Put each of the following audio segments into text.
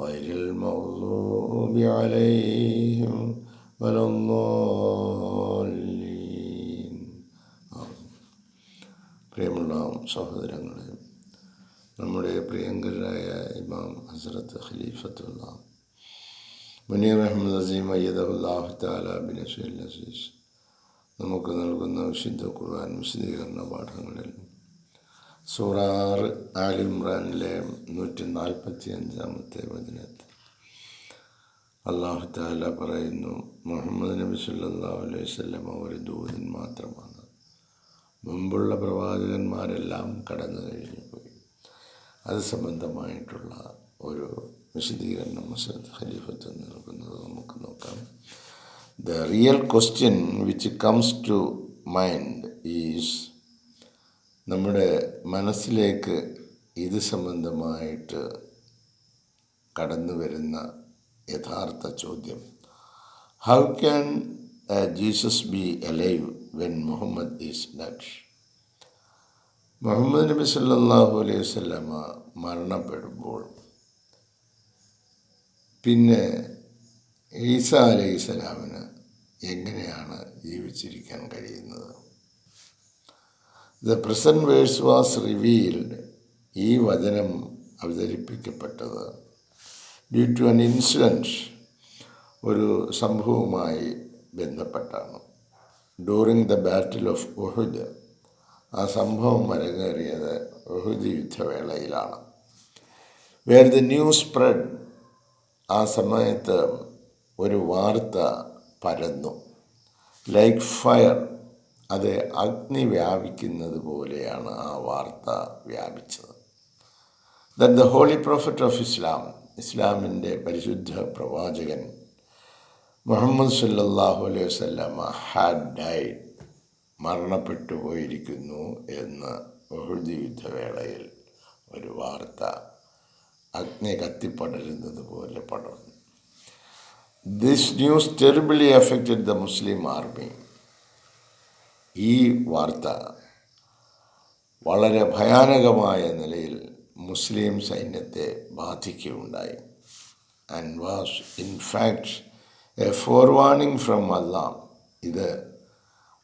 غير المغضوب عليهم ولا الضالين പ്രിയമുള്ള സഹോദരങ്ങളെ നമ്മുടെ പ്രിയങ്കരായ ഇമാം ഹസരത്ത് ഖലീഫത്തുള്ള മുനീർ അഹമ്മദ് അസീം അയ്യദുല്ലാഹു താല ബിൻ അസീസ് നമുക്ക് നൽകുന്ന വിശുദ്ധ ഖുർആൻ വിശദീകരണ പാഠങ്ങളിൽ സൂറാറ് ആലിമ്രാനിലെ നൂറ്റി നാൽപ്പത്തി അഞ്ചാമത്തെ വചനത്തിൽ അള്ളാഹു താല പറയുന്നു മുഹമ്മദ് നബി സല്ലാ അലൈഹി ഒരു ദൂതൻ മാത്രമാണ്. മുമ്പുള്ള പ്രവാചകന്മാരെല്ലാം കടന്നു കഴിഞ്ഞു പോയി. അത് സംബന്ധമായിട്ടുള്ള ഒരു വിശദീകരണം മസദ് ഖലീഫത്ത് നൽകുന്നത് നമുക്ക് നോക്കാം. The real question which comes to mind is നമ്മുടെ മനസ്സിലേക്ക് ഇത് സംബന്ധമായിട്ട് കടന്നു വരുന്ന യഥാർത്ഥ ചോദ്യം. How can Jesus be alive when Muhammad is dead Muhammad നബി സല്ലാഹു അലൈഹി വല്ലമ മരണപ്പെടുമ്പോൾ പിന്നെ ഈസ അലൈഹി സ്വലാമിന് എങ്ങനെയാണ് ജീവിച്ചിരിക്കാൻ കഴിയുന്നത്? The present verse was revealed ഈ വചനം അവതരിപ്പിക്കപ്പെട്ടത് ഡ്യൂ ടു അൻ ഇൻസിഡന്റ് ഒരു സംഭവവുമായി ബന്ധപ്പെട്ടാണ്. During the battle of Uhud ആ സംഭവം അരങ്ങേറിയത് ഒഹുദ് യുദ്ധവേളയിലാണ്. വേർ ദ ന്യൂസ് സ്പ്രെഡ് ആ സമയത്ത് ഒരു വാർത്ത പരന്നു. ലൈക്ക് ഫയർ അത് അഗ്നി വ്യാപിക്കുന്നത് പോലെയാണ് ആ വാർത്ത വ്യാപിച്ചത്. The holy prophet of Islam ഇസ്ലാമിന്റെ പരിശുദ്ധ പ്രവാചകൻ മുഹമ്മദ് സല്ലാഹു അലൈഹി വസ്ലമ ഹാഡ് ഡൈഡ് മരണപ്പെട്ടു പോയിരിക്കുന്നു എന്ന് ബഹുദി യുദ്ധവേളയിൽ ഒരു വാർത്ത അഗ്നി കത്തിപ്പടരുന്നത് പോലെ പടർന്നു. This news terribly affected the Muslim army ഈ വാർത്ത വളരെ ഭയാനകമായ നിലയിൽ മുസ്ലിം സൈന്യത്തെ ബാധിക്കുകയുണ്ടായി. And was in fact a forewarning from Allah ഇത്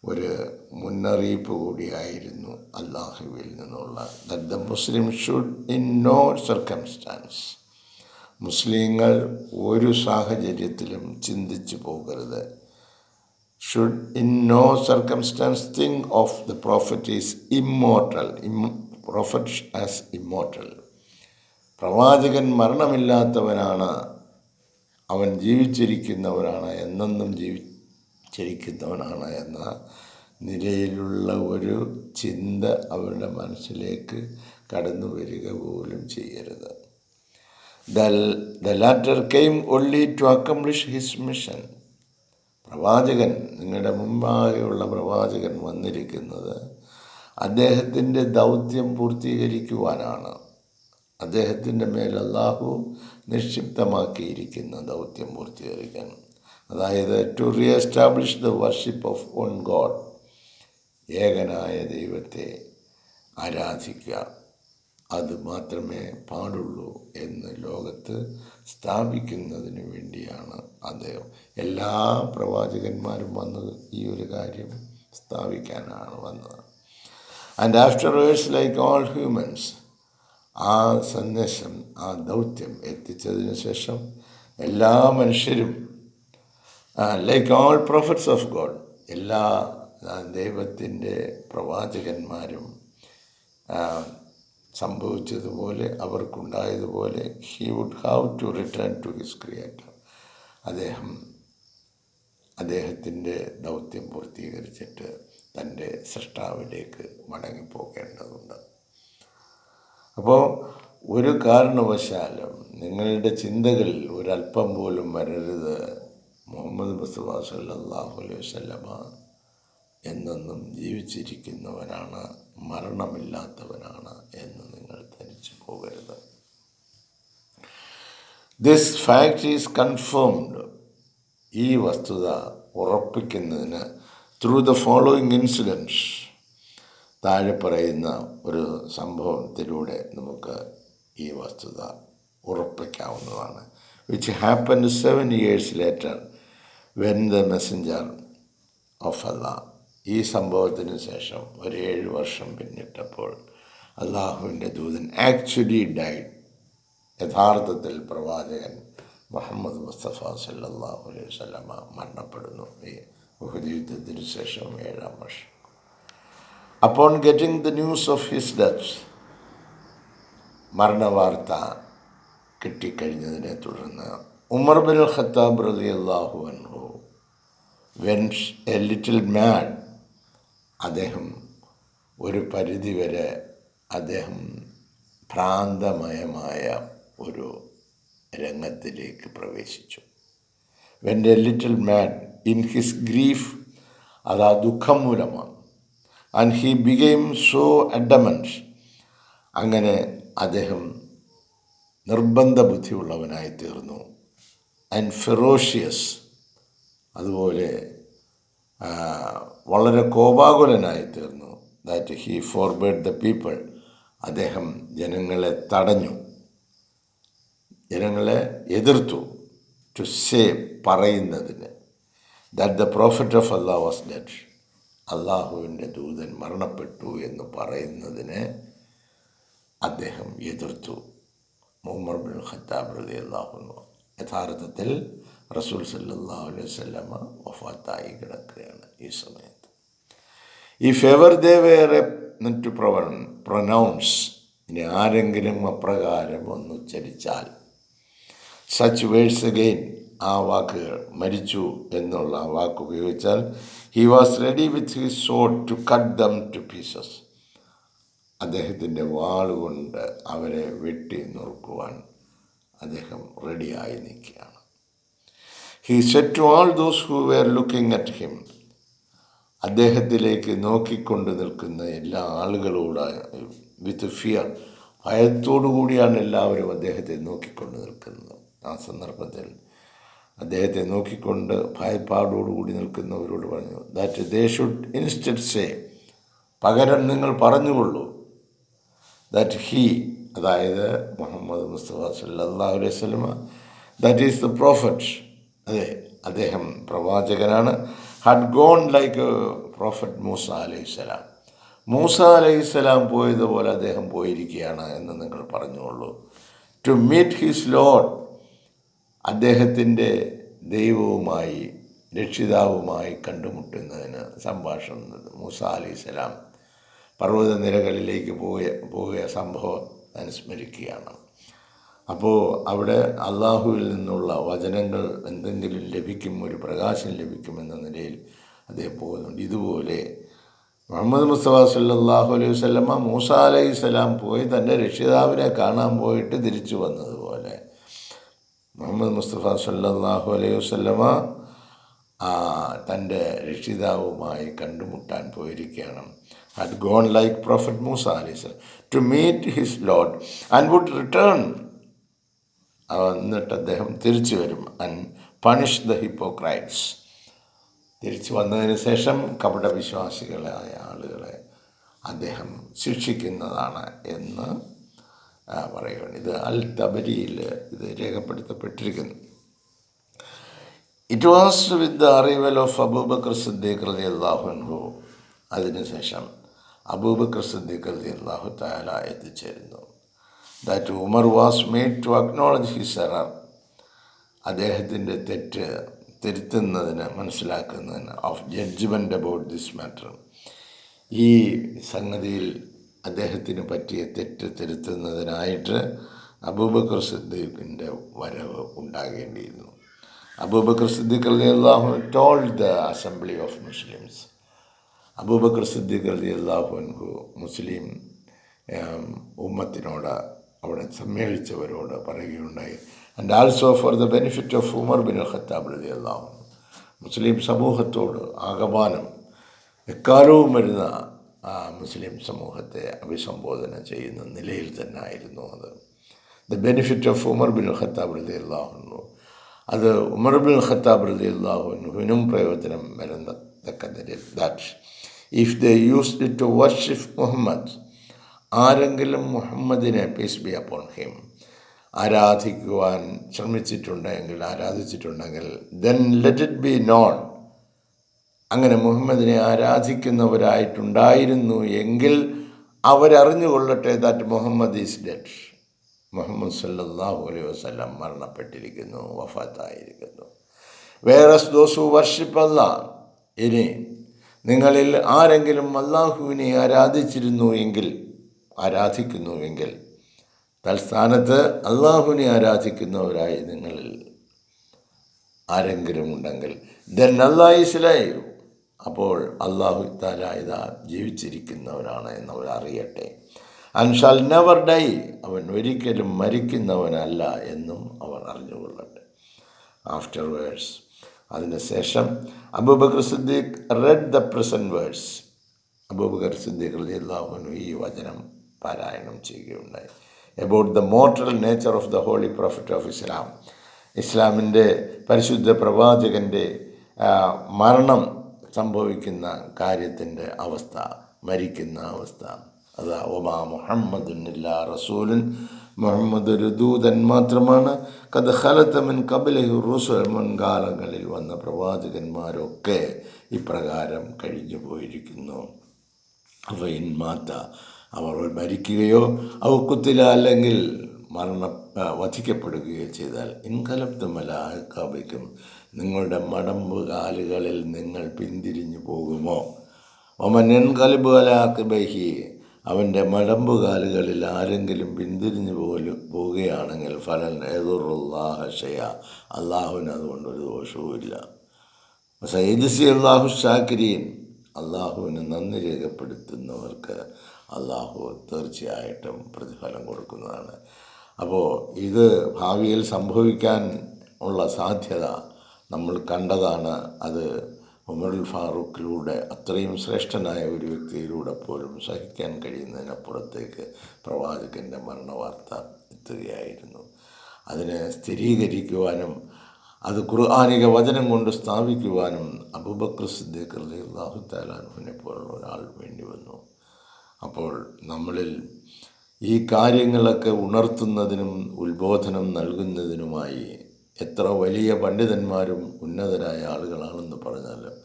ഒരു മുന്നറിയിപ്പ് കൂടിയായിരുന്നു അള്ളാഹുവിൽ നിന്നുള്ള. That the Muslim should in no circumstance മുസ്ലിങ്ങൾ ഒരു സാഹചര്യത്തിലും ചിന്തിച്ചു പോകരുത്. Should in no circumstance think of the prophet is immortal hmm prophet as immortal പ്രവാചകൻ മരണമില്ലാത്തവനാണ് അവൻ ജീവിച്ചിരിക്കുന്നവനാണ് എന്നെന്നും ജീവിച്ചിരിക്കുന്നവനാണ് എന്ന നിലയിലുള്ള ഒരു ചിന്ത അവരുടെ മനസ്സിലേക്ക് കടന്നു വരിക പോലും ചെയ്യരുത്. The latter came only to accomplish his mission പ്രവാചകൻ നിങ്ങളുടെ മുമ്പാകെയുള്ള പ്രവാചകൻ വന്നിരിക്കുന്നത് അദ്ദേഹത്തിന്റെ ദൗത്യം പൂർത്തീകരിക്കുവാനാണ്. അദ്ദേഹത്തിന്റെ മേൽ അള്ളാഹു നിക്ഷിപ്തമാക്കിയിരിക്കുന്ന ദൗത്യം പൂർത്തീകരിക്കാൻ. അതായത് to reestablish the worship of one God ഏകനായ ദൈവത്തെ ആരാധിക്കുക. അത് മാത്രമേ പാടുള്ളൂ എന്ന് ലോകത്ത് സ്ഥാപിക്കുന്നതിന് വേണ്ടിയാണ് അദ്ദേഹം. എല്ലാ പ്രവാചകന്മാരും വന്നത് ഈ ഒരു കാര്യം സ്ഥാപിക്കാനാണ് വന്നത്. And after verse like all humans ആ സന്ദേശം ആ ദൗത്യം എത്തിച്ചതിന് ശേഷം എല്ലാ മനുഷ്യരും like all prophets of God എല്ലാ ദൈവത്തിന്റെ പ്രവാചകന്മാരും സംഭവിച്ചതുപോലെ അവർക്കുണ്ടായതുപോലെ he would have to return to his creator അദ്ദേഹം അദ്ദേഹത്തിന്റെ ദൗത്യം പൂർത്തീകരിച്ചിട്ട് തന്റെ സൃഷ്ടാവിലേക്ക് മടങ്ങിപ്പോകേണ്ടതുണ്ട്. അപ്പോൾ ഒരു കാരണവശാലും നിങ്ങളുടെ ചിന്തകളിൽ ഒരല്പം പോലും വരരുത് മുഹമ്മദ് മുസ്തഫ അള്ളാഹു അലൈഹി വല്ലമ എന്നെന്നും ജീവിച്ചിരിക്കുന്നവനാണ് മരണമില്ലാത്തവനാണ് എന്ന് പോകരുത്. ദിസ് ഫാക്ട് ഈസ് കൺഫേംഡ് ഈ വസ്തുത ഉറപ്പിക്കുന്നതിന് ത്രൂ ദ ഫോളോയിങ് ഇൻസിഡൻസ് താഴെ പറയുന്ന ഒരു സംഭവത്തിലൂടെ നമുക്ക് ഈ വസ്തുത ഉറപ്പിക്കാവുന്നതാണ്. Which happen seven years later when the messenger of Allah ഈ സംഭവത്തിന് ശേഷം ഒരു ഏഴ് വർഷം പിന്നിട്ടപ്പോൾ അള്ളാഹുവിന്റെ ദൂതൻ ആക്ച്വലി ഡൈഡ്. യഥാർത്ഥത്തിൽ പ്രവാചകൻ മുഹമ്മദ് മുസ്തഫ സല്ലാഹു അലൈഹി വസല്ലമ മരണപ്പെടുന്നു. ഈ ഉഹദ് ശേഷം ഏഴാം വർഷം. Upon getting the news of his death മരണവാർത്ത കിട്ടിക്കഴിഞ്ഞതിനെ തുടർന്ന് ഉമർ ബിൻ ഖത്താബ് റലി അള്ളാഹു അൻഹു വെൻസ് എ ലിറ്റിൽ മാൻ അദ്ദേഹം ഒരു പരിധിവരെ അദ്ദേഹം ഭ്രാന്തമയമായ ഒരു രംഗത്തിലേക്ക് പ്രവേശിച്ചു. When a little man in his grief അത് ആ ദുഃഖം മൂലമാണ്. And he became so adamant അങ്ങനെ അദ്ദേഹം നിർബന്ധ ബുദ്ധിയുള്ളവനായി തീർന്നു. ആൻഡ് ഫെറോഷ്യസ് അതുപോലെ വളരെ കോപാകുലനായി തീർന്നു. That he forbade the people അദ്ദേഹം ജനങ്ങളെ തടഞ്ഞു. ജനങ്ങളെ എതിർത്തു ടു സേ പറയുന്നതിന്. That the prophet of Allah was dead അള്ളാഹുവിന്റെ ദൂതൻ മരണപ്പെട്ടു എന്ന് പറയുന്നതിന് അദ്ദേഹം എതിർത്തു. മുഹമ്മദ് ബിൻ ഖത്താബ് റലി അള്ളാഹുന്നു യഥാർത്ഥത്തിൽ റസൂൽ സല്ലാ അലൈഹി വസല്ലമ വഫാത്തായി കിടക്കുകയാണ് ഈ സമയത്ത് if ever they were to പ്രവൺ pronounce ഇനി ആരെങ്കിലും അപ്രകാരം ഒന്ന് ഉച്ചരിച്ചാൽ. സച്ച് വേഴ്സ് അഗെയിൻ ആ വാക്കുകൾ മരിച്ചു എന്നുള്ള ആ വാക്ക് ഉപയോഗിച്ചാൽ he was ready with his so to cut them to pieces അദ്ദേഹത്തിന്റെ വാളുകൊണ്ട് അവരെ വെട്ടി നുറുക്കുവാൻ അദ്ദേഹം റെഡിയായി നിൽക്കുകയാണ്. He said to all those who were looking at him അദ്ദേഹത്തിലേക്ക് നോക്കിക്കൊണ്ട് നിൽക്കുന്ന എല്ലാ ആളുകളോടായ വിത്ത് ഫിയർ ഭയത്തോടു കൂടിയാണ് എല്ലാവരും അദ്ദേഹത്തെ നോക്കിക്കൊണ്ട് നിൽക്കുന്നത്. ആ സന്ദർഭത്തിൽ അദ്ദേഹത്തെ നോക്കിക്കൊണ്ട് ഭയപ്പാടോടുകൂടി നിൽക്കുന്നവരോട് പറഞ്ഞു that they should instead say പകരം നിങ്ങൾ പറഞ്ഞുകൊള്ളൂ. ദാറ്റ് ഹീ അതായത് മുഹമ്മദ് മുസ്തഫ സല്ലല്ലാഹു അലൈഹി വസല്ലമ ദാറ്റ് ഈസ് ദ പ്രോഫറ്റ് അതെ അദ്ദേഹം പ്രവാചകനാണ്. Had gone like prophet Musa അലൈഹി സ്വലാം മൂസ അലൈഹി സ്വലാം പോയതുപോലെ അദ്ദേഹം പോയിരിക്കുകയാണ് എന്ന് നിങ്ങൾ പറഞ്ഞുകൊള്ളൂ. ടു മീറ്റ് ഹിസ് ലോഡ് അദ്ദേഹത്തിന്റെ ദൈവവുമായി രക്ഷിതാവുമായി കണ്ടുമുട്ടുന്നതിന് സംഭാഷണം. മൂസ അലൈഹി സ്വലാം പർവതനിരകളിലേക്ക് പോയ പോയ സംഭവം അനുസ്മരിക്കുകയാണ്. അപ്പോൾ അവിടെ അള്ളാഹുവിൽ നിന്നുള്ള വചനങ്ങൾ എന്തെങ്കിലും ലഭിക്കും ഒരു പ്രകാശം ലഭിക്കുമെന്ന നിലയിൽ അദ്ദേഹം പോകുന്നുണ്ട് ഇതുപോലെ മുഹമ്മദ് മുസ്തഫ സല്ലല്ലാഹു അലൈഹി വസല്ലമ മൂസ അലൈഹി സ്വലാം പോയി തന്റെ രക്ഷിതാവിനെ കാണാൻ പോയിട്ട് തിരിച്ചു വന്നതുപോലെ മുഹമ്മദ് മുസ്തഫ സല്ലല്ലാഹു അലൈഹി വസല്ലമ ആ തന്റെ രക്ഷിതാവുമായി കണ്ടുമുട്ടാൻ പോയിരിക്കുകയാണ് had gone like Prophet Musa അലൈഹി സ്വലം to meet his Lord and would return. എന്നിട്ട് അദ്ദേഹം തിരിച്ചു വരും. ആൻഡ് പണിഷ് ദ ഹിപ്പോക്രൈറ്റ്സ് തിരിച്ചു വന്നതിന് ശേഷം കപട വിശ്വാസികളായ ആളുകളെ അദ്ദേഹം ശിക്ഷിക്കുന്നതാണ് എന്ന് പറയുകയാണ് ഇത് അൽ തബരിയിൽ ഇത് രേഖപ്പെടുത്തപ്പെട്ടിരിക്കുന്നു. It was with the arrival of Abu Bakr Siddiq റലി അള്ളാഹുൻഹു അതിനുശേഷം അബൂബക്കർ സിദ്ദീഖ് അലി അള്ളാഹു താല എത്തിച്ചേരുന്നു. That Umar was made to acknowledge his error അദ്ദേഹത്തിന്റെ തെറ്റ് തിരുത്തുന്നതിന് മനസ്സിലാക്കുന്നതിന് of judgement about this matter ഈ സംഗതിയിൽ അദ്ദേഹത്തിന് പറ്റിയ തെറ്റ് തിരുത്തുന്നതിനായിട്ട് അബൂബക്കർ സിദ്ദീഖിന്റെ വരവ് ഉണ്ടാകേണ്ടിയിരുന്നു. അബൂബക്കർ സിദ്ദീഖ് അലി അള്ളാഹു told the assembly of Muslims Abu Bakr Siddiq Ali അള്ളാഹുൻഹു മുസ്ലിം ഉമ്മത്തിനോട് അവിടെ സമ്മേളിച്ചവരോട് പറയുകയുണ്ടായി. And also for the benefit of Umar bin Khattab Ali അള്ളാഹു മുസ്ലിം സമൂഹത്തോട് ആകമാനം എക്കാലവും വരുന്ന ആ മുസ്ലിം സമൂഹത്തെ അഭിസംബോധന ചെയ്യുന്ന നിലയിൽ തന്നെ ആയിരുന്നു അത്. The benefit of Umar bin Khattab റലി അള്ളാഹുനു അത് ഉമർ ബിൻ ഖത്താബ് റലി അള്ളാഹുനുവിനും പ്രയോജനം വരുന്ന തക്ക that if the use it to worship Muhammad ആരെങ്കിലും മുഹമ്മദിനെ പീസ് ബി അപ്പോൺ ഹിം ആരാധിക്കുവാൻ ശ്രമിച്ചിട്ടുണ്ടെങ്കിൽ ആരാധിച്ചിട്ടുണ്ടെങ്കിൽ then let it be known അങ്ങനെ മുഹമ്മദിനെ ആരാധിക്കുന്നവരായിട്ടുണ്ടായിരുന്നു എങ്കിൽ അവരറിഞ്ഞുകൊള്ളട്ടെ that Muhammad is dead Muhammad സല്ലാഹു അലൈഹി വസ്ലം മരണപ്പെട്ടിരിക്കുന്നു വഫാത്തായിരിക്കുന്നു. വേറെ ദോസു വർഷിപ്പല്ല ഇനി നിങ്ങളിൽ ആരെങ്കിലും അള്ളാഹുവിനെ ആരാധിച്ചിരുന്നു എങ്കിൽ ആരാധിക്കുന്നുവെങ്കിൽ തൽസ്ഥാനത്ത് അള്ളാഹുവിനെ ആരാധിക്കുന്നവരായി നിങ്ങളിൽ ആരെങ്കിലും ഉണ്ടെങ്കിൽ ദെൻ അള്ളാഹിസ്ലായി അപ്പോൾ അള്ളാഹു താലായത ജീവിച്ചിരിക്കുന്നവരാണ് എന്നവർ അറിയട്ടെ. അൻഷാൽ ഷാൽ നെവർ ഡൈ അവൻ ഒരിക്കലും മരിക്കുന്നവനല്ല എന്നും അവർ അറിഞ്ഞുകൊള്ളട്ടെ. ആഫ്റ്റർ വേഴ്സ് അതിനുശേഷം Abu Bakr Siddiq read the present verse Abu Bakr Siddiq അള്ളാഹുനു ഈ വചനം പാരായണം ചെയ്യുകയുണ്ടായി. About the mortal nature of the holy prophet of Islam ഇസ്ലാമിന്റെ പരിശുദ്ധ പ്രവാചകന്റെ മരണം സംഭവിക്കുന്ന കാര്യത്തിന്റെ അവസ്ഥ മരിക്കുന്ന അവസ്ഥ. അത് ഒമാ മുഹമ്മദ് റസൂലുൻ. മുഹമ്മദ് ഒരു ദൂതൻ മാത്രമാണ്. കത് ഹലത്തമൻ കബലഹു റുസുൽ മുൻകാലങ്ങളിൽ വന്ന പ്രവാചകന്മാരൊക്കെ ഇപ്രകാരം കഴിഞ്ഞു പോയിരിക്കുന്നു അവയിൻ മാത്ത അവർ മരിക്കുകയോ അവക്കുത്തില അല്ലെങ്കിൽ മരണ വധിക്കപ്പെടുകയോ ചെയ്താൽ ഇൻകലപ്തുമല ഇൻകലപ്തുമലാക്കാബിക്കും നിങ്ങളുടെ മടമ്പ് കാലുകളിൽ നിങ്ങൾ പിന്തിരിഞ്ഞു പോകുമോ? ഒമൻ എൻകലിബ് അലാക്കിബഹി അവന്റെ മടമ്പ് കാലുകളിൽ ആരെങ്കിലും പിന്തിരിഞ്ഞു പോലും പോവുകയാണെങ്കിൽ ഫലൻ ഏതുറുല്ലാഹഷയ അള്ളാഹുവിന് അതുകൊണ്ട് ഒരു ദോഷവുമില്ല സൈദസി അള്ളാഹു ഷാക്കിരീൻ അള്ളാഹുവിന് നന്ദി രേഖപ്പെടുത്തുന്നവർക്ക് അള്ളാഹു തീർച്ചയായിട്ടും പ്രതിഫലം കൊടുക്കുന്നതാണ്. അപ്പോൾ ഇത് ഭാവിയിൽ സംഭവിക്കാൻ ഉള്ള സാധ്യത നമ്മൾ കണ്ടതാണ്. അത് ഉമറുൽ ഫാറൂഖിലൂടെ അത്രയും ശ്രേഷ്ഠനായ ഒരു വ്യക്തിയിലൂടെ പോലും സഹിക്കാൻ കഴിയുന്നതിനപ്പുറത്തേക്ക് പ്രവാചകന്റെ മരണവാർത്ത എത്തുകയായിരുന്നു. അതിനെ സ്ഥിരീകരിക്കുവാനും അത് ഖുർആാനിക വചനം കൊണ്ട് സ്ഥാപിക്കുവാനും അബുബക്ർ സിദ്ദീഖ് അള്ളാഹു പോലുള്ള ഒരാൾ വേണ്ടി വന്നു. അപ്പോൾ നമ്മളിൽ ഈ കാര്യങ്ങളൊക്കെ ഉണർത്തുന്നതിനും ഉത്ബോധനം നൽകുന്നതിനുമായി എത്ര വലിയ പണ്ഡിതന്മാരും ഉന്നതരായ ആളുകളാണെന്ന് പറഞ്ഞാലും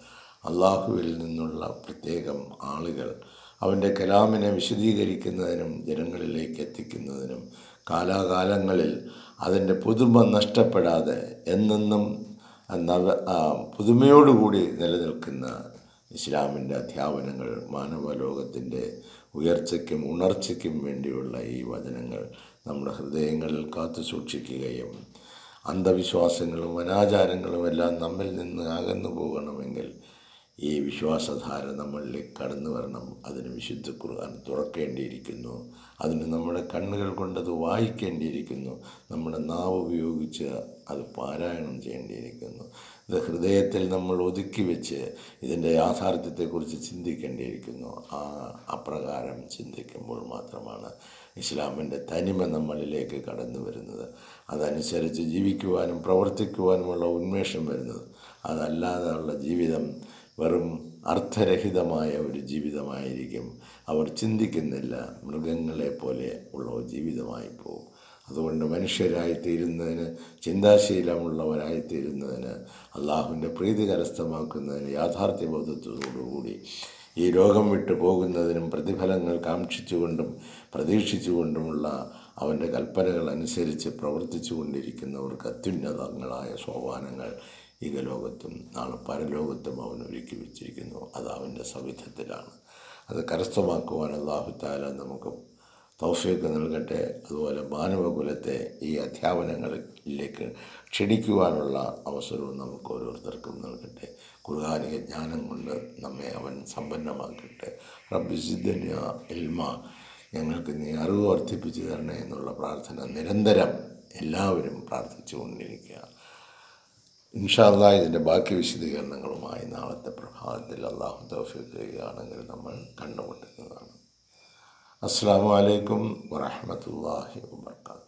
അള്ളാഹുവിൽ നിന്നുള്ള പ്രത്യേകം ആളുകൾ അവന്റെ കലാമിനെ വിശദീകരിക്കുന്നതിനും ജനങ്ങളിലേക്ക് എത്തിക്കുന്നതിനും കാലാകാലങ്ങളിൽ അതിന്റെ പുതുമ നഷ്ടപ്പെടാതെ എന്നെന്നും നവ പുതുമയോടുകൂടി നിലനിൽക്കുന്ന ഇസ്ലാമിന്റെ അധ്യാപനങ്ങൾ മാനവലോകത്തിന്റെ ഉയർച്ചയ്ക്കും ഉണർച്ചയ്ക്കും വേണ്ടിയുള്ള ഈ വചനങ്ങൾ നമ്മുടെ ഹൃദയങ്ങളിൽ കാത്തു സൂക്ഷിക്കുകയും അന്ധവിശ്വാസങ്ങളും അനാചാരങ്ങളും എല്ലാം നമ്മിൽ നിന്ന് അകന്നു പോകണമെങ്കിൽ ഈ വിശ്വാസധാര നമ്മളിലേക്ക് കടന്നു വരണം. അതിന് വിശുദ്ധ ഖുർആൻ തുറക്കേണ്ടിയിരിക്കുന്നു. അതിന് നമ്മുടെ കണ്ണുകൾ കൊണ്ടത് വായിക്കേണ്ടിയിരിക്കുന്നു. നമ്മുടെ നാവ് ഉപയോഗിച്ച് അത് പാരായണം ചെയ്യേണ്ടിയിരിക്കുന്നു. ഇത് ഹൃദയത്തിൽ നമ്മൾ ഒതുക്കി വെച്ച് ഇതിന്റെ യാഥാർത്ഥ്യത്തെക്കുറിച്ച് ചിന്തിക്കേണ്ടിയിരിക്കുന്നു. ആ അപ്രകാരം ചിന്തിക്കുമ്പോൾ മാത്രമാണ് ഇസ്ലാമിന്റെ തനിമ നമ്മളിലേക്ക് കടന്നു വരുന്നത്. അതനുസരിച്ച് ജീവിക്കുവാനും പ്രവർത്തിക്കുവാനുമുള്ള ഉന്മേഷം വരുന്നത്. അതല്ലാതെയുള്ള ജീവിതം വെറും അർത്ഥരഹിതമായ ഒരു ജീവിതമായിരിക്കും. അവർ ചിന്തിക്കുന്നില്ല മൃഗങ്ങളെ പോലെ ഉള്ള ജീവിതമായി പോകും. അതുകൊണ്ട് മനുഷ്യരായി തീരുന്നതിന് ചിന്താശീലമുള്ളവരായി തീരുന്നതിന് അള്ളാഹുവിന്റെ പ്രീതി കരസ്ഥമാക്കുന്നതിന് യാഥാർത്ഥ്യബോധത്തോടുകൂടി ഈ രോഗം വിട്ടു പോകുന്നതിനും പ്രതിഫലങ്ങൾ കാക്ഷിച്ചുകൊണ്ടും പ്രതീക്ഷിച്ചുകൊണ്ടുമുള്ള അവന്റെ കൽപ്പനകൾ അനുസരിച്ച് പ്രവർത്തിച്ചു കൊണ്ടിരിക്കുന്നവർക്ക് അത്യുന്നതങ്ങളായ സോപാനങ്ങൾ ഇകലോകത്തും നാളെ പരലോകത്തും അവൻ ഒരുക്കി വെച്ചിരിക്കുന്നു. അത് അവന്റെ സവിധത്തിലാണ്. അത് കരസ്ഥമാക്കുവാൻ അള്ളാഹുത്താല നമുക്ക് തൗഫീക്ക് നൽകട്ടെ. അതുപോലെ മാനവകുലത്തെ ഈ അധ്യാപനങ്ങളിലേക്ക് ക്ഷണിക്കുവാനുള്ള അവസരവും നമുക്ക് ഓരോരുത്തർക്കും നൽകട്ടെ. ഖുർആാനിക ജ്ഞാനം കൊണ്ട് നമ്മെ അവൻ സമ്പന്നമാക്കട്ടെ. റബ്ബിസിദ്ദന്യ എൽമ ഞങ്ങൾക്ക് നീ അറിവ് വർദ്ധിപ്പിച്ചു തരണേ എന്നുള്ള പ്രാർത്ഥന നിരന്തരം എല്ലാവരും പ്രാർത്ഥിച്ചു കൊണ്ടിരിക്കുക ഇൻഷാല്ല ഇതിന്റെ ബാക്കി വിശദീകരണങ്ങളുമായി നാളത്തെ പ്രഭാതത്തിൽ അള്ളാഹു തൗഫീഖ് ചെയ്യുകയാണെങ്കിൽ നമ്മൾ കണ്ടുമുട്ടുന്നതാണ്. അസ്സാം വലൈക്കും വറഹമത്തല്ലാഹി വാത്തു